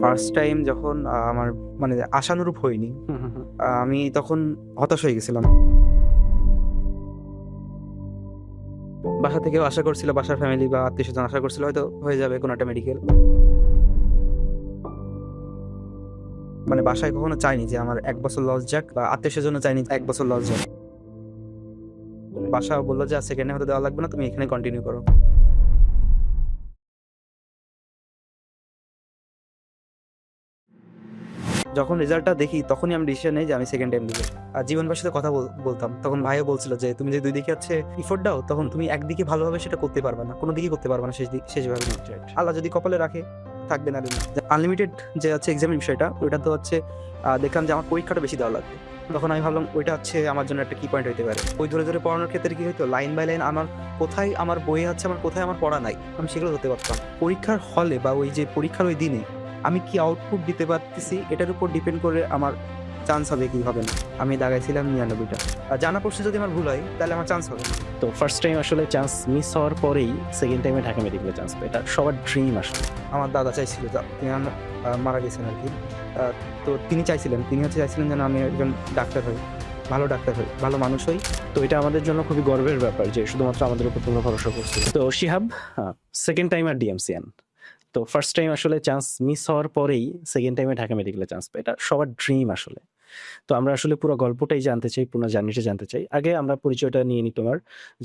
First time যখন আমার মানে আশানুরূপ হয়নি, আমি তখন হতাশ হয়ে গেছিলাম। বাসা থেকেও আশা করছিল, বাসার ফ্যামিলি বা আত্মীয়স্বজন আশা করছিল হয়তো হয়ে যাবে কোনো একটা মেডিকেল। মানে বাসায় কখনো চাইনি যে আমার এক বছর লস যাক বা আত্মীয় স্বজন চাইনি এক বছর লস যাক। বাসা বলল যে, "সেকেন্ড হতে দেওয়া লাগবে না, তুমি এখানে কন্টিনিউ করো।" যখন রেজাল্টটা দেখি তখনই আমি ডিসিশন নেই যে আমি সেকেন্ড টাইম দিব। আর জীবনবার সাথে কথা বল বলতাম। তখন ভাইও বলছিল যে, "তুমি যে ২ দিকে হচ্ছে এফোর্ট দাও, তখন তুমি একদিকে ভালোভাবে সেটা করতে পারবে না। কোনো দিকেই করতে পারবে না শেষ দিক শেষভাবে। আল্লাহ যদি কপালে রাখে থাকবে না আনলিমিটেড যে হচ্ছে এক্সামের বিষয়টা ওইটা তো হচ্ছে দেখলাম যে আমার পরীক্ষাটা বেশি দেওয়া লাগবে। তখন আমি ভাবলাম ওইটা হচ্ছে আমার জন্য একটা কি পয়েন্ট হইতে পারে। বই ধরে, ধরে পড়ানোর ক্ষেত্রে কি হইতো লাইন বাই লাইন আমার কোথায় আমার বইয়ে আছে আমার কোথায় আমার পড়া নাই। আমি সেগুলো ধরতে পারতাম। পরীক্ষার হলে বা ওই যে পরীক্ষার ওই দিনে আমি কি আউটপুট দিতে পারতেছি এটার উপর ডিপেন্ড করে আমার চান্স হবে কি হবে না। আমি দাগাইছিলাম নিরানব্বইটা আর জানা পড়ছে যদি আমার ভুল হয় তাহলে আমার চান্স হবে তো ফার্স্ট টাইম আসলে চান্স মিস হওয়ার পরেই সেকেন্ড টাইমে ঢাকা মেডিকেলে চান্স পাই। এটা সবার ড্রিম আসলে। আমার দাদা চাইছিল যা তিনি মারা গেছেন আর কি তো তিনি চাইছিলেন, তিনি হচ্ছে চাইছিলেন যেন আমি একজন ডাক্তার হই। ভালো ডাক্তার হই, ভালো মানুষ হই। তো এটা আমাদের জন্য খুবই গর্বের ব্যাপার যে শুধুমাত্র আমাদের উপর তোমরা ভরসা করছ। তো শিহাব সেকেন্ড টাইম আর ডিএমসিএন। তো ফার্স্ট টাইম আসলে চান্স মিস হওয়ার পরেই সেকেন্ড টাইমে ঢাকা মেডিকেলে চান্স পাই। এটা সবার ড্রিম আসলে। তো আমরা আসলে পুরো গল্পটাই জানতে চাই, পুরো জার্নিটা জানতে চাই। আগে আমরা পরিচয়টা নিয়ে নিই তোমার।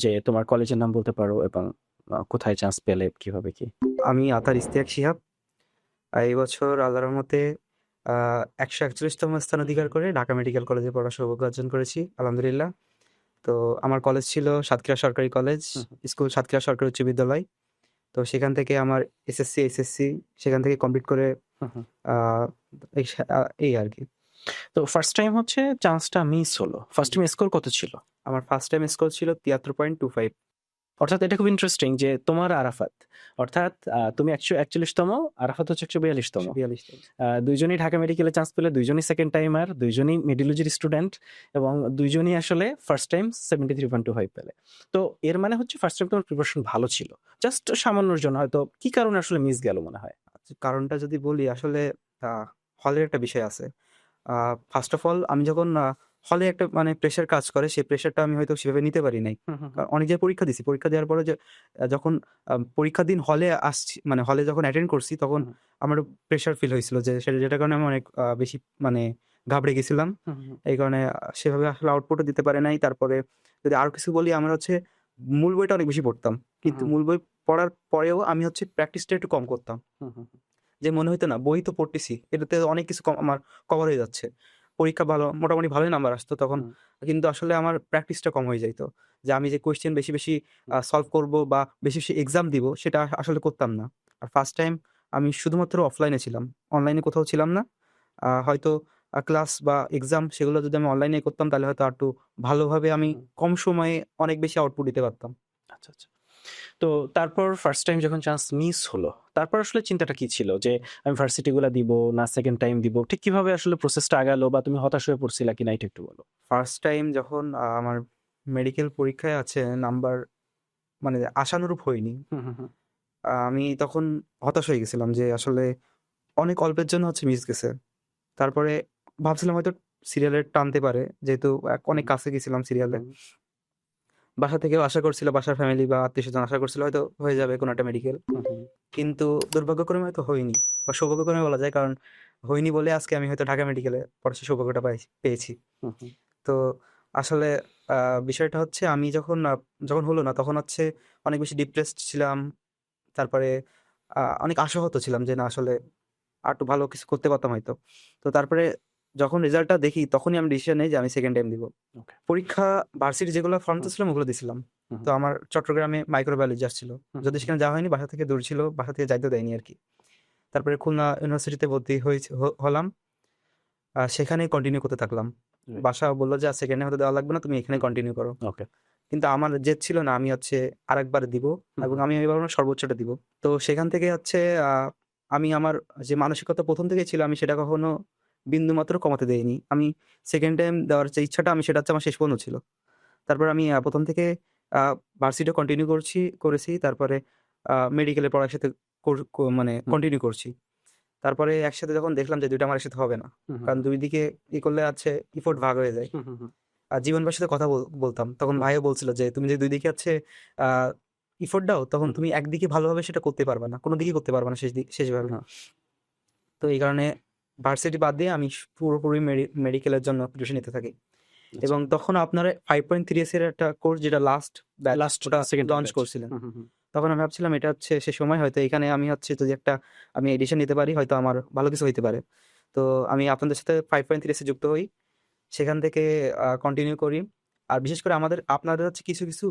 যে তোমার কলেজের নাম বলতে পারো এবং কোথায় চান্স পেলে, কীভাবে কি? আমি আতার ইস্তিয়াক শিহাব। এই বছর আল্লাহর রহমতে একশো একচল্লিশতম স্থান অধিকার করে ঢাকা মেডিকেল কলেজে পড়ার সৌভাগ্য অর্জন করেছি আলহামদুলিল্লাহ। তো আমার কলেজ ছিল সাতক্ষীরা সরকারি কলেজ। স্কুল সাতক্ষীরা সরকারি উচ্চ বিদ্যালয়। তো সেখান থেকে আমার এসএসসি, এসএসসি সেখান থেকে কমপ্লিট করে। এই আর কি তো ফার্স্ট টাইম হচ্ছে চান্সটা মিস হলো। ফার্স্ট টাইম স্কোর কত ছিল? আমার ফার্স্ট টাইম স্কোর ছিল ৭৩.25 অর্থাৎ এটা খুব ইন্টারেস্টিং যে তোমার আরাফাত। অর্থাৎ তুমি ১৪১ একচল্লিশতম আরাফাত হচ্ছে ১৪২ তম। ৪২ টাইম। আ ২ জনই ঢাকা মেডিকেলে চান্স পেলে, দুইজনই সেকেন্ড টাইমার, ২ জনই মেডিওলজির স্টুডেন্ট এবং ২ জনই আসলে ফার্স্ট টাইম 73.25 পেলে। তো এর মানে হচ্ছে ফার্স্ট টাইম তোমার প্রিপারেশন ভালো ছিল। জাস্ট সামান্যর জন্য হয়তো কি কারণে আসলে মিস গেল মনে হয়? আচ্ছা কারণটা যদি বলি আসলে হলের একটা বিষয় আছে। ফার্স্ট অফ অল আমি যখন হলে একটা মানে প্রেশার কাজ করে সেই প্রেশারটা আমি হয়তো সেভাবে নিতে পারি নাই। কারণ অনেক জায়গায় পরীক্ষা দিছি। পরীক্ষা দেওয়ার পরে যে যখন পরীক্ষার দিন হলে আসছি মানে হলে যখন অ্যাটেন্ড করছি তখন আমার প্রেশার ফিল হয়েছিল যে সেটা যেটার কারণে আমি অনেক বেশি মানে ঘাবড়ে গেছিলাম। এই কারণে সেভাবে আসলে আউটপুটও দিতে পারে নাই। তারপরে যদি আরও কিছু বলি আমার হচ্ছে মূল বইটা অনেক বেশি পড়তাম। কিন্তু মূল বই পড়ার পরেও আমি হচ্ছে প্র্যাকটিসটা একটু কম করতাম। যে মনে হইতো না বই তো পড়তেছি। এটাতে অনেক কিছু আমার কভার হয়ে যাচ্ছে। পরীক্ষা ভালো মোটামুটি ভালোই নাম্বার আসতো তখন। কিন্তু আসলে আমার প্র্যাকটিসটা কম হয়ে যাইত। যে আমি যে কোয়েশ্চেন বেশি, বেশি সলভ করব বা বেশি, বেশি এক্সাম দিব সেটা আসলে করতাম না। আর ফার্স্ট টাইম আমি শুধুমাত্র অফলাইনে ছিলাম। অনলাইনে কোথাও ছিলাম না। হয়তো ক্লাস বা এক্সাম সেগুলো যদি আমি অনলাইনে করতাম তাহলে হয়তো আর একটু ভালোভাবে আমি কম সময়ে অনেক বেশি আউটপুট দিতে পারতাম। আচ্ছা, আচ্ছা। তো তারপর ফার্স্ট টাইম যখন চান্স মিস হলো, তারপর আসলে চিন্তাটা কি ছিল? যে আমি ভার্সিটি গুলা দিব না সেকেন্ড টাইম দিব? ঠিক কীভাবে আসলে প্রসেসটা আগালো বা তুমি হতাশ হয়ে পড়ছিলা কিনা এটা একটু বলো? ফার্স্ট টাইম যখন আমার মেডিকেল পরীক্ষায় আছে নাম্বার মানে আশানুরূপ হয়নি। আমি তখন হতাশ হয়ে গেছিলাম যে আসলে অনেক অল্পের জন্য হচ্ছে মিস গেছে। তারপরে ভাবছিলাম হয়তো সিরিয়ালে টানতে পারে। যেহেতু অনেক কাছে গেছিলাম সিরিয়ালে। বাসা থেকেও আশা করছিল, বাসার ফ্যামিলি বা আত্মীয়স্বজন আশা করছিল হয়তো হয়ে যাবে কোনো একটা মেডিকেল। কিন্তু দুর্ভাগ্যক্রমে হয়তো হয়নি বা সৌভাগ্যক্রমে বলা যায়। কারণ হয়নি বলে আজকে আমি হয়তো ঢাকা মেডিকেলে সেই সৌভাগ্যটা পেয়েছি। তো আসলে বিষয়টা হচ্ছে আমি যখন যখন হলো না তখন হচ্ছে অনেক বেশি ডিপ্রেসড ছিলাম। তারপরে অনেক আশাহত ছিলাম যে না আসলে আরেকটু ভালো কিছু করতে পারতাম হয়তো। তো তারপরে যখন রেজাল্টটা দেখি তখনই আমি ডিসিশন নেই যে আমি সেকেন্ড টাইম দিব। পরীক্ষা ভার্সিটি যেগুলো ফর্ম। তুলছিলাম ওগুলো দিছিলাম। তো আমার চট্টগ্রামে মাইক্রোবায়োলজি আসছিল। যদি সেখানে যাওয়া হয়নি বাসা থেকে দূর ছিল। বাসা থেকে যাইতেও দেয়নি আর কি তারপরে খুলনা ইউনিভার্সিটিতে ভর্তি হয়েছি হলাম। আর সেখানেই কন্টিনিউ করতে থাকলাম। বাসা বলল যে সেকেন্ড হতে দেওয়া লাগবে না, তুমি এখানে কন্টিনিউ করো। ওকে। কিন্তু আমার জেদ ছিল না আমি হচ্ছে আরেকবার দিব এবং আমি ভাবলাম সর্বোচ্চটা দিব। তো সেখান থেকে হচ্ছে আমি আমার যে মানসিকতা প্রথম থেকেই ছিল আমি সেটা কখনো বিন্দুমাত্র কমাতে দেয়নি। আমি সেকেন্ড টাইম দেওয়ার যে ইচ্ছাটা আমি সেটা হচ্ছে আমার শেষ পর্যন্ত ছিল। তারপর আমি প্রথম ১ম থেকে আ ভার্সিটিও কন্টিনিউ করছি করেছি। তারপরে মেডিকেলের পড়ার সাথে মানে কন্টিনিউ করছি। তারপরে একসাথে যখন দেখলাম যে দুইটা আমার একসাথে হবে না কারণ দুই দিকে ই করলে আছে ইফোর্ট ভাগ হয়ে যায়। আর জীবনবার সাথে কথা বল- বলতাম। তখন ভাইও বলছিল যে তুমি যে দুই দিকে আছে ইফোর্ট দাও তখন তুমি একদিকে ভালোভাবে সেটা করতে পারবে না। কোনো দিকে করতে পারবে না শেষ দিক শেষভাবে। হ্যাঁ। তো এই কারণে ভার্সিটি বাদ দিয়ে আমি পুরোপুরি মেডিকেলের জন্য প্রিপারেশন নিতে থাকি। এবং তখন আপনারা ফাইভ পয়েন্ট থ্রি এর একটা কোর্স যেটা লাস্ট লাস্ট লঞ্চ করছিলেন। তখন আমি ভাবছিলাম এটা হচ্ছে সে সময় হয়তো এখানে আমি হচ্ছে যদি একটা আমি এডিশন নিতে পারি হয়তো আমার ভালো কিছু হইতে পারে। তো আমি আপনাদের সাথে ফাইভ পয়েন্ট থ্রি যুক্ত হই। সেখান থেকে কন্টিনিউ করি। আর বিশেষ করে আমাদের আপনাদের হচ্ছে কিছু কিছু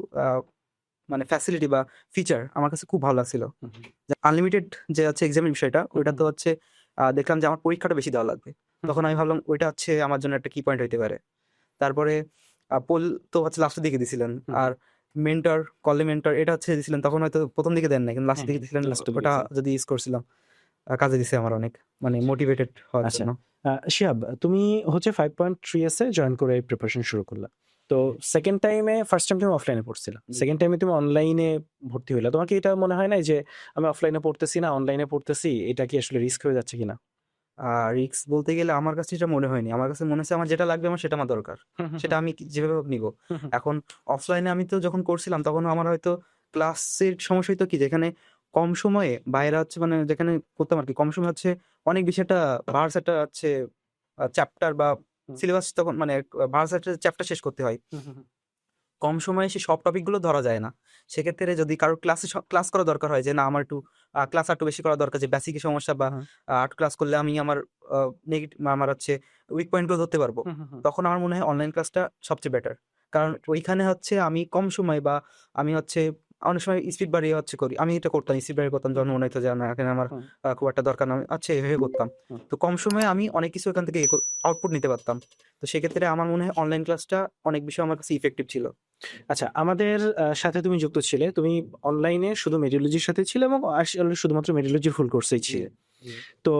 মানে ফ্যাসিলিটি বা ফিচার আমার কাছে খুব ভালো লাগছিল। আনলিমিটেড যে হচ্ছে এক্সামের বিষয়টা ওইটা তো হচ্ছে দেখলাম যে আমার পরীক্ষাটা বেশি দেওয়া লাগবে। তখন আমি ভাবলাম ওইটা হচ্ছে আমার জন্য একটা কি পয়েন্ট হইতে পারে। তারপরে পোল তো হচ্ছে লাস্টের দিকে দিছিলেন। আর মেন্টর কলে মেন্টর এটা হচ্ছে দিছিলেন। তখন হয়তো প্রথম দিকে দেন না কিন্তু লাস্টের দিকে দিছিলেন ওটা যদি ইউজ করছিলাম কাজে দিছে আমার অনেক মানে মোটিভেটেড হওয়ার আচ্ছা। জন্য। শিহাব তুমি হচ্ছে ফাইভ পয়েন্ট থ্রি এসে জয়েন করে প্রিপারেশন শুরু করলা। তো সেকেন্ড টাইমে ফার্স্ট টাইম তুমি অফলাইনে পড়ছিলা। সেকেন্ড টাইমে তুমি অনলাইনে ভর্তি হইলা। তোমার কি এটা মনে হয় না যে আমি অফলাইনে পড়তেছি না অনলাইনে পড়তেছি এটা কি আসলে রিস্ক হয়ে যাচ্ছে কিনা? আর রিক্স বলতে গেলে আমার কাছে এটা মনে হয়নি। আমার কাছে মনে হচ্ছে আমার যেটা লাগবে আমার সেটা আমার দরকার। সেটা আমি যেভাবে নিব। এখন অফলাইনে আমি তো যখন করছিলাম তখন আমার হয়তো ক্লাসের সমস্যা হতো কি? যেখানে কম সময়ে বাইরে হচ্ছে মানে যেখানে করতাম আর কি কম সময় হচ্ছে অনেক বেশি একটা ভার্স একটা হচ্ছে চ্যাপ্টার বা। সিলেবাস তখন মানে ভার্স একটা চ্যাপ্টার শেষ করতে হয়। কম সময়ে সে সব টপিকগুলো ধরা যায় না। সেক্ষেত্রে যদি কারোর ক্লাসে ক্লাস করা দরকার হয় যে না আমার একটু ক্লাস একটু বেশি করা দরকার যে বেসিক সমস্যা বা। আর্ট ক্লাস করলে আমি আমার নেগেটিভ আমার হচ্ছে উইক পয়েন্টগুলো ধরতে পারব। তখন আমার মনে হয় অনলাইন ক্লাসটা সবচেয়ে বেটার কারণ ওইখানে হচ্ছে আমি কম সময় বা আমি হচ্ছে অনেক সময় স্পিড বাড়িয়ে হচ্ছে করি। আমি এটা করতাম স্পিড বাড়িয়ে করতাম যখন মনে হতো যে না এখানে আমার খুব একটা দরকার না। আচ্ছা এভাবে করতাম। তো কম সময়ে আমি অনেক কিছু এখান থেকে আউটপুট নিতে পারতাম। তো সেক্ষেত্রে আমার মনে হয় অনলাইন ক্লাসটা অনেক বিষয় আমার কাছে ইফেক্টিভ ছিল। আচ্ছা আমাদের সাথে তুমি যুক্ত ছিলে। তুমি অনলাইনে শুধু মেডিওলজির সাথে ছিলে এবং শুধুমাত্র মেডিওলজির ফুল কোর্সেই ছিলে। তো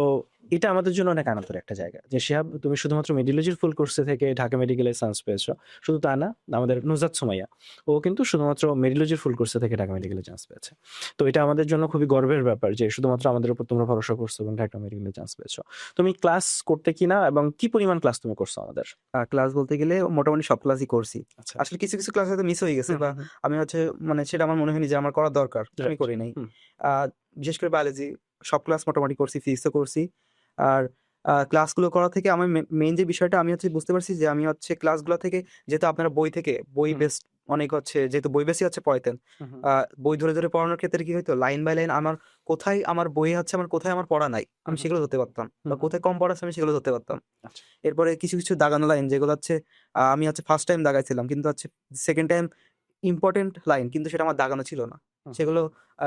এটা আমাদের জন্য অনেক আনন্দের একটা জায়গা। যে শিহাব তুমি শুধুমাত্র মেডিওলজির ফুল কোর্সে থেকে ঢাকা মেডিকেলে চান্স পেয়েছ। শুধু তা না আমাদের নুজাত সুমাইয়া ও কিন্তু শুধুমাত্র মেডিওলজির ফুল কোর্সে থেকে ঢাকা মেডিকেলে চান্স পেয়েছে। তো এটা আমাদের জন্য খুবই গর্বের ব্যাপার যে শুধুমাত্র আমাদের উপর তোমরা ভরসা করছ এবং ঢাকা মেডিকেলে চান্স পেয়েছ। তুমি ক্লাস করতে কিনা এবং কি পরিমাণ ক্লাস তুমি করছ আমাদের? ক্লাস বলতে গেলে মোটামুটি সব ক্লাসই করছি। আচ্ছা। আসলে কিছু কিছু ক্লাস হয়তো মিস হয়ে গেছে বা আমি হচ্ছে মানে সেটা আমার মনে হয়নি যে আমার করা দরকার। আমি. করি নাই। বিশেষ করে বায়োলজি সব ক্লাস মোটামুটি করছি ফিজিক্সও করছি আর ক্লাসগুলো করা থেকে আমার মেইন যে বিষয়টা আমি হচ্ছে বুঝতে পারছি যে আমি হচ্ছে ক্লাসগুলো থেকে যেহেতু আপনারা বই থেকে বই। বেস্ট অনেক হচ্ছে যেহেতু বই বেশি হচ্ছে পড়াইতেন বই ধরে ধরে পড়ানোর ক্ষেত্রে কি হইতো লাইন বাই লাইন আমার কোথায় আমার বই হচ্ছে আমার কোথায় আমার পড়া নাই আমি সেগুলো ধরতে পারতাম বা কোথায় কম পড়া আছে আমি সেগুলো ধরতে পারতাম। এরপরে কিছু কিছু দাগানো লাইন যেগুলো হচ্ছে আমি হচ্ছে ফার্স্ট টাইম দাগাইছিলাম কিন্তু হচ্ছে সেকেন্ড টাইম ইম্পর্টেন্ট লাইন কিন্তু সেটা আমার দাগানো ছিল না। সেগুলো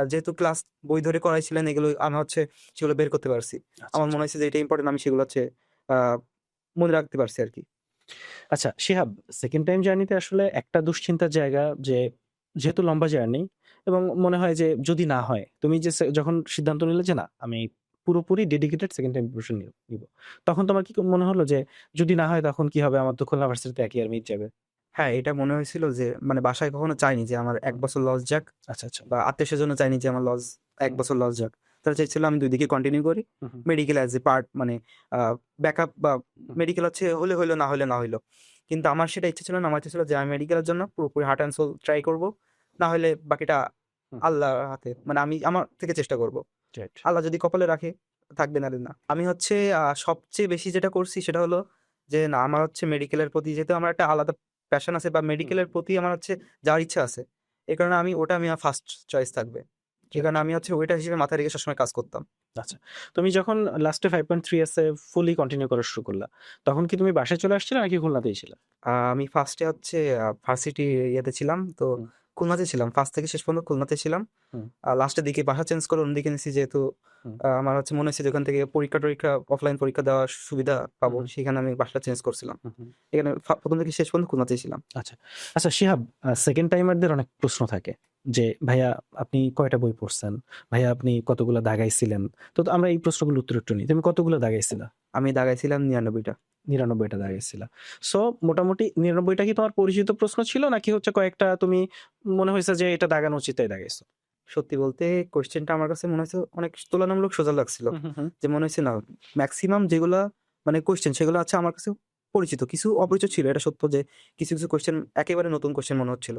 যেহেতু ক্লাস বই ধরে করাইছিলেন এগুলো আমি হচ্ছে সেগুলো বের করতে পারছি। আমার মনে হয়েছে যে এটা ইম্পর্টেন্ট আমি সেগুলো হচ্ছে মনে রাখতে পারছি আর কি আচ্ছা শিহাব সেকেন্ড টাইম জার্নিতে আসলে একটা দুশ্চিন্তার জায়গা যে যেহেতু লম্বা জার্নি এবং মনে হয় যে যদি না হয় তুমি যে যখন সিদ্ধান্ত নিলে যে না আমি পুরোপুরি ডেডিকেটেড সেকেন্ড টাইম প্রিপারেশন নিব তখন তোমার কি মনে হলো যে যদি না হয় তখন কি হবে? আমার তো খুলনা ভার্সিটিতে এক ইয়ার মিট যাবে। হ্যাঁ এটা মনে হয়েছিল যে মানে বাসায় কখনো চাইনি যে আমার এক বছর লস যাক আচ্ছা আচ্ছা। বা আত্মীয় স্বজন চাইনি যে আমার লস এক বছর লস যাক। তারা চাইছিল আমি দুই দিকে কন্টিনিউ করি। মেডিকেল অ্যাজ এ পার্ট মানে ব্যাকআপ বা মেডিকেল হচ্ছে হলে হইল না হলে না হইল। কিন্তু আমার সেটা ইচ্ছে ছিল না। আমার ইচ্ছে ছিল যে আমি মেডিকেলের জন্য পুরোপুরি হার্ট অ্যান্ড সোল ট্রাই করব। না হলে বাকিটা হুম। আল্লাহর হাতে মানে আমি আমার থেকে চেষ্টা করব। আল্লাহ যদি কপালে রাখে থাকবে না না। আমি হচ্ছে সবচেয়ে বেশি যেটা করছি সেটা হলো যে না আমার হচ্ছে মেডিকেলের প্রতি যেহেতু আমার একটা আলাদা প্যাশন আছে বা মেডিকেলের প্রতি আমার হচ্ছে যাওয়ার ইচ্ছা আছে। এই কারণে আমি ওটা আমি ফার্স্ট চয়েস থাকবে। যে কারণে আমি হচ্ছে ওইটা হিসেবে মাথায় রেখে সবসময় কাজ করতাম। আচ্ছা তুমি যখন লাস্টে ফাইভ পয়েন্ট থ্রি এসে ফুলি কন্টিনিউ করা শুরু করলা তখন কি তুমি বাসায় চলে আসছিলে নাকি খুলনাতেই ছিল? আমি ফার্স্টে হচ্ছে ভার্সিটি ইয়েতে ছিলাম। তো। খুলনাতে ছিলাম ফার্স্ট থেকে শেষ পর্যন্ত খুলনাতে ছিলাম। লাস্টের দিকে বাসা চেঞ্জ করে অন্যদিকে নিয়েছি যেহেতু আমার হচ্ছে মনে হচ্ছে যে ওখান থেকে পরীক্ষা টরীক্ষা অফলাইন পরীক্ষা দেওয়ার সুবিধা পাবো সেখানে আমি বাসা চেঞ্জ করছিলাম। এখানে প্রথম থেকে শেষ পর্যন্ত খুলনাতেই ছিলাম। আচ্ছা। আচ্ছা শিহাব সেকেন্ড টাইমারদের অনেক প্রশ্ন থাকে যে ভাইয়া আপনি কয়টা বই পড়ছেন? ভাইয়া আপনি কতগুলো দাগাইছিলেন? তো তো আমরা এই প্রশ্নগুলো উত্তর একটু নিই। তুমি কতগুলো দাগাইছিলা? আমি দাগাইছিলাম নিরানব্বইটা। নিরানব্বইটা দাগাইছিলা সো মোটামুটি নিরানব্বইটা কি তোমার পরিচিত প্রশ্ন ছিল? নাকি হচ্ছে কয়েকটা তুমি মনে হয়েছে যে এটা দাগানো উচিত তাই দাগাইছো? সত্যি বলতে কোয়েশ্চেনটা আমার কাছে মনে হচ্ছে অনেক তুলনামূলক সোজা লাগছিল। যে মনে হচ্ছে না ম্যাক্সিমাম যেগুলা মানে কোয়েশ্চেন সেগুলো আছে আমার কাছে পরিচিত। কিছু অপরিচিত ছিল এটা সত্য যে কিছু কিছু কোয়েশ্চেন একেবারে নতুন কোয়েশ্চেন মনে হচ্ছিল।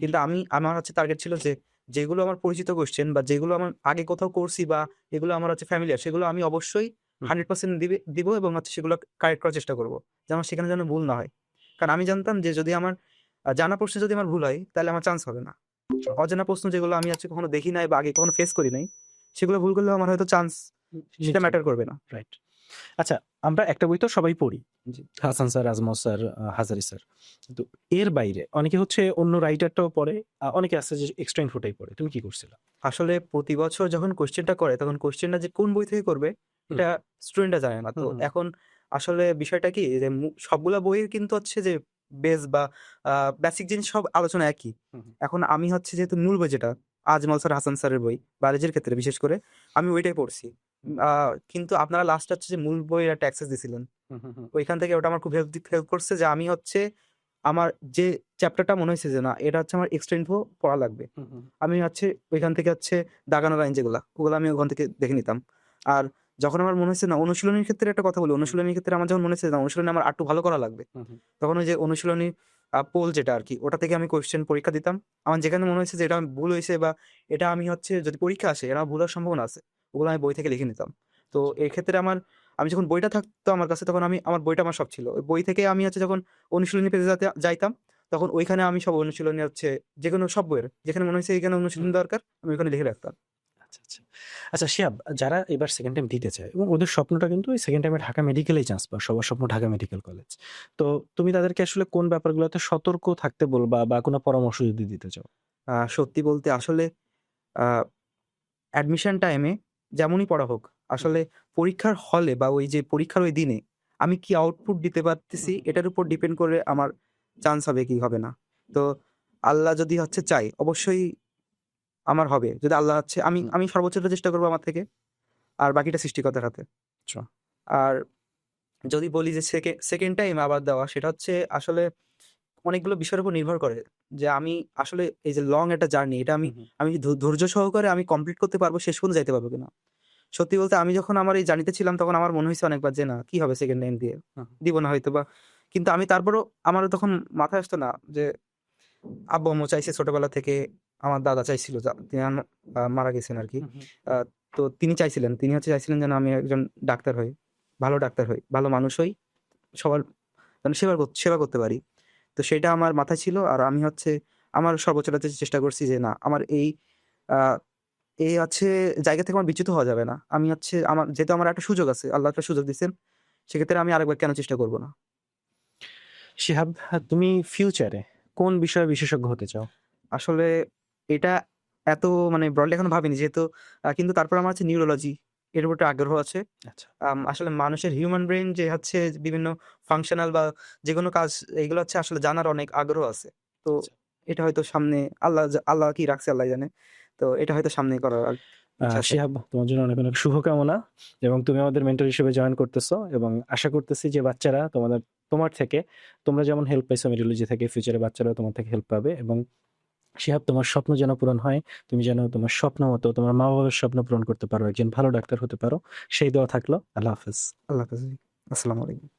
কিন্তু আমি আমার হচ্ছে টার্গেট ছিল যে যেগুলো আমার পরিচিত কোয়েশ্চেন বা যেগুলো আমার আগে কোথাও করছি বা এগুলো আমার হচ্ছে ফ্যামিলিয়ার সেগুলো আমি অবশ্যই। হান্ড্রেড পার্সেন্ট দিবে দিব এবং হচ্ছে সেগুলো কারেক্ট করার চেষ্টা করব। যে আমার সেখানে যেন ভুল না হয়। কারণ আমি জানতাম যে যদি আমার জানা প্রশ্নে যদি আমার ভুল হয় তাহলে আমার চান্স হবে না। অজানা প্রশ্ন যেগুলো আমি হচ্ছে কখনো দেখি নাই বা আগে কখনো ফেস করি নাই সেগুলো ভুল করলেও আমার হয়তো চান্স সেটা ম্যাটার করবে না। রাইট আচ্ছা আমরা একটা বই তো সবাই পড়ি। Hasan sir Azmat sir Hazari sir. তো এর বাইরে অনেকে হচ্ছে অন্য রাইটারটাও পড়ে অনেকে আছে যে এক্সট্রা ইনফোটাই পড়ে। তুমি কি করছিলা? আসলে প্রতি বছর যখন কোশ্চেনটা করে তখন কোশ্চেনটা যে কোন বই থেকে করবে এটা স্টুডেন্টরা জানে না। তো। এখন আসলে বিষয়টা কি যে সবগুলা বইয়ের কিন্তু হচ্ছে যে বেস বা বেসিক জিনিস সব আলোচনা একই। এখন আমি হচ্ছে যেহেতু মূল বই যেটা আজমল স্যার হাসান স্যারের বই বারেজের ক্ষেত্রে বিশেষ করে আমি ওইটাই পড়ছি। কিন্তু আপনারা লাস্ট হচ্ছে যে মূল বইয়ের একটা অ্যাক্সেস দিছিলেন। ওইখান থেকে ওটা আমার খুব হেল্প হেল্প করছে যে আমি হচ্ছে আমার যে চ্যাপ্টারটা মনে হয়েছে যে না এটা হচ্ছে আমার এক্সট্রা ইনফো পড়া লাগবে। আমি হচ্ছে ওইখান থেকে হচ্ছে দাগানো লাইন যেগুলা ওগুলো আমি ওখান থেকে দেখে নিতাম। আর যখন আমার মনে হচ্ছে না অনুশীলনীর ক্ষেত্রে একটা কথা বলি অনুশীলনীর ক্ষেত্রে আমার যখন মনে হচ্ছে না অনুশীলনী আমার আরটু ভালো করা লাগবে তখন ওই যে অনুশীলনী পোল যেটা আর কি ওটা থেকে আমি কোয়েশ্চেন পরীক্ষা দিতাম। আমার যেখানে মনে হয়েছে যে এটা ভুল হয়েছে বা এটা আমি হচ্ছে যদি পরীক্ষা আসে এটা আমার ভুল সম্ভাবনা আছে ওগুলো আমি বই থেকে লিখে নিতাম। তো এই ক্ষেত্রে আমার আমি যখন বইটা থাকতো আমার কাছে তখন আমি আমার বইটা আমার সব ছিল। ওই বই থেকে আমি হচ্ছে যখন অনুশীলনী পেতে যাতে যাইতাম তখন ওইখানে আমি সব অনুশীলনী হচ্ছে যে কোনো সব বইয়ের যেখানে মনে হয়েছে এখানে অনুশীলন দরকার আমি ওখানে লিখে রাখতাম। আচ্ছা আচ্ছা। আচ্ছা শিয়াব যারা এবার সেকেন্ড টাইম দিতে চায় এবং ওদের স্বপ্নটা কিন্তু ওই সেকেন্ড টাইমে ঢাকা মেডিকেলেই চান্স পাওয়া সবার স্বপ্ন ঢাকা মেডিকেল কলেজ তো তুমি তাদেরকে আসলে কোন ব্যাপারগুলোতে সতর্ক থাকতে বলবা বা কোনো পরামর্শ যদি দিতে চাও? সত্যি বলতে আসলে অ্যাডমিশন টাইমে যেমনই পড়া হোক আসলে পরীক্ষার হলে বা ওই যে পরীক্ষার ওই দিনে আমি কি আউটপুট দিতে পারতেছি এটার উপর ডিপেন্ড করে আমার চান্স হবে কি হবে না। তো আল্লাহ যদি হচ্ছে চাই অবশ্যই আমার হবে। যদি আল্লাহ হচ্ছে আমি আমি সর্বোচ্চটা চেষ্টা করব আমার থেকে আর বাকিটা সৃষ্টিকর্তার হাতে। আচ্ছা। আর যদি বলি যে সেকেন্ড টাইম আবার দেওয়া সেটা হচ্ছে আসলে অনেকগুলো বিষয়ের উপর নির্ভর করে যে আমি আসলে এই যে লং একটা জার্নি এটা আমি আমি ধৈর্য সহকারে আমি কমপ্লিট করতে পারব শেষ পর্যন্ত যাইতে পারব কিনা। সত্যি বলতে আমি যখন আমার এই জার্নিতে ছিলাম তখন আমার মনে হয়েছে অনেকবার যে না কি হবে সেকেন্ড টাইম দিয়ে। দিব না হয়তো বা কিন্তু আমি তারপরও আমার তখন মাথায় আসতো না যে আব্বু আম্মু চাইছে ছোটবেলা থেকে আমার দাদা চাইছিল মারা গেছেন আর কি তো তিনি চাইছিলেন তিনি হচ্ছে চাইছিলেন যেন আমি একজন ডাক্তার হই ভালো ডাক্তার হই ভালো মানুষ হই সবার যেন সেবা সেবা করতে পারি। তো সেটা আমার মাথায় ছিল আর আমি হচ্ছে আমার সর্বোচ্চটা চেষ্টা করছি যে না আমার এই এই হচ্ছে জায়গা থেকে আমার বিচ্যুত হওয়া যাবে না। আমি হচ্ছে আমার যেহেতু আমার একটা সুযোগ আছে আল্লাহ একটা সুযোগ দিচ্ছেন সেক্ষেত্রে আমি আরেকবার কেন চেষ্টা করব না? শিহাব তুমি ফিউচারে কোন বিষয়ে বিশেষজ্ঞ হতে চাও? আসলে এটা এত মানে ব্রডলি এখন ভাবিনি। যেহেতু আহ, কিন্তু তারপর আমার হচ্ছে নিউরোলজি এর উপর একটা আগ্রহ আছে। আচ্ছা। আম, আসলে মানুষের হিউম্যান ব্রেন যে হচ্ছে বিভিন্ন ফাংশনাল বা যে কোনো কাজ এগুলো হচ্ছে আসলে জানার অনেক আগ্রহ আছে। তো আচ্ছা। এটা হয়তো সামনে আল্লাহ জা- আল্লাহ কি রাখছে আল্লাহ জানে। তো এটা হয়তো সামনে করার আর ইচ্ছা আহ, আছে। শিহাব তোমার জন্য অনেক অনেক শুভকামনা। এবং তুমি আমাদের মেন্টর হিসেবে জয়েন করতেছো। এবং আশা করতেছি যে বাচ্চারা তোমাদের তোমার থেকে তোমরা যেমন হেল্প পাইছো মেডিওলজি থেকে ফিউচারে বাচ্চারাও তোমার থেকে হেল্প পাবে। এবং শিহাব, তোমার স্বপ্ন যেন পূরণ হয়, তুমি যেন তোমার স্বপ্ন মতো তোমার মা বাবার স্বপ্ন পূরণ করতে পারো, একজন ভালো ডাক্তার হতে পারো। সেই দেওয়া থাকল। আল্লাহ হাফেজ। আল্লাহ হাফেজ। আসসালামু আলাইকুম।